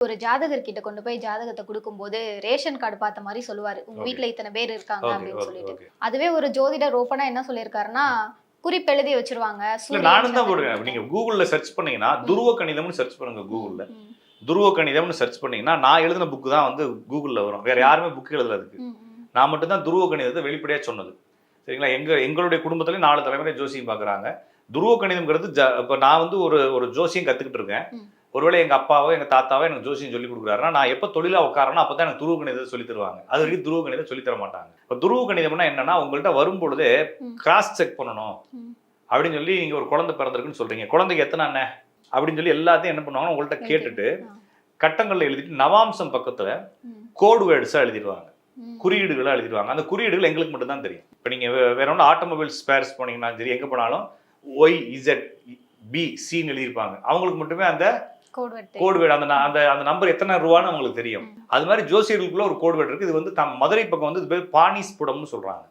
ஒரு ஜாதகர் கிட்ட கொண்டு போய் ஜாதகத்தை கொடுக்கும்போது ரேஷன் கார்டு பார்த்த மாதிரி சொல்லுவாரு. உங்க. வீட்ல இத்தனை பேர் இருக்காங்க அப்படின்னு சொல்லிட்டு. அதுவே ஒரு ஜோதிடர் ஓப்பனா என்ன சொல்லியிருக்காருன்னா குறிப்பு எழுதி வச்சிருவாங்க நானும் தான் போடுவேன் நீங்க கூகுள்ல சர்ச் பண்ணீங்கன்னா துருவ கணிதம்னு சர்ச் பண்ணுங்க கூகுள்ல துருவ கணிதம்னு சர்ச் பண்ணீங்கன்னா நான் எழுதின புக்கு தான் வந்து கூகுள்ல வரும். வேற யாருமே புக் ம். நான் மட்டும் தான் துருவ கணிதத்தை வெளிப்படையா சொன்னது. சரிங்களா? எங்க எங்களுடைய குடும்பத்திலே நாலு தலைமுறை ஜோசியம் பார்க்குறாங்க துருவ கணிதம்ங்கிறது இப்போ நான் வந்து ஒரு ஒரு ஜோசியம் கத்துக்கிட்டு இருக்கேன். ஒருவேளை எங்க அப்பாவோ எங்க தாத்தாவோ எனக்கு ஜோசியம் சொல்லி கொடுக்குறாருன்னா நான் எப்போ தொழிலா உட்காரனோ அப்போ தான் எனக்கு துருவ கணிதத்தை சொல்லி தருவாங்க. அது வரைக்கும் துருவ கணிதம் சொல்லி தர மாட்டாங்க. இப்போ துருவ கணிதம்னா என்னன்னா உங்கள்கிட்ட வரும்பொழுதே. கிராஸ் செக் பண்ணணும். அப்படின்னு சொல்லி நீங்க ஒரு குழந்தை பிறந்திருக்குன்னு சொல்றீங்க. குழந்தைக்கு எத்தனை அண்ணன் அப்படின்னு சொல்லி எல்லாத்தையும் என்ன பண்ணுவாங்க உங்கள்கிட்ட கேட்டுட்டு. கட்டங்கள்ல எழுதிட்டு நவாம்சம் பக்கத்துல கோடு வேர்ட்ஸா எழுதிடுவாங்க. ம். குறியீடுகளை எழுதிடுவாங்க. அந்த குறியீடுகள் எங்களுக்கு மட்டும் தான் தெரியும். இப்போ நீங்க வே- வேற ஒன்று ஆட்டோமொபைல் ஸ்பேர்ஸ் போனீங்கன்னா சரி எங்க போனாலும் ஒய் இசட் பி சின்னு எழுதியிருப்பாங்க. அவங்களுக்கு மட்டுமே அந்த கோட் வெட்டு. கோடு வேர்டு அந்த அந்த அந்த நம்பர் எத்தனை ரூபான்னு அவங்களுக்கு தெரியும். அது மாதிரி ஜோசியர்களுக்குள்ள ஒரு கோடு வேர்டு இருக்கு. இது வந்து தம் மதுரை பக்கம் வந்து இது பேர் பாணிஸ்புடம்னு சொல்றாங்க.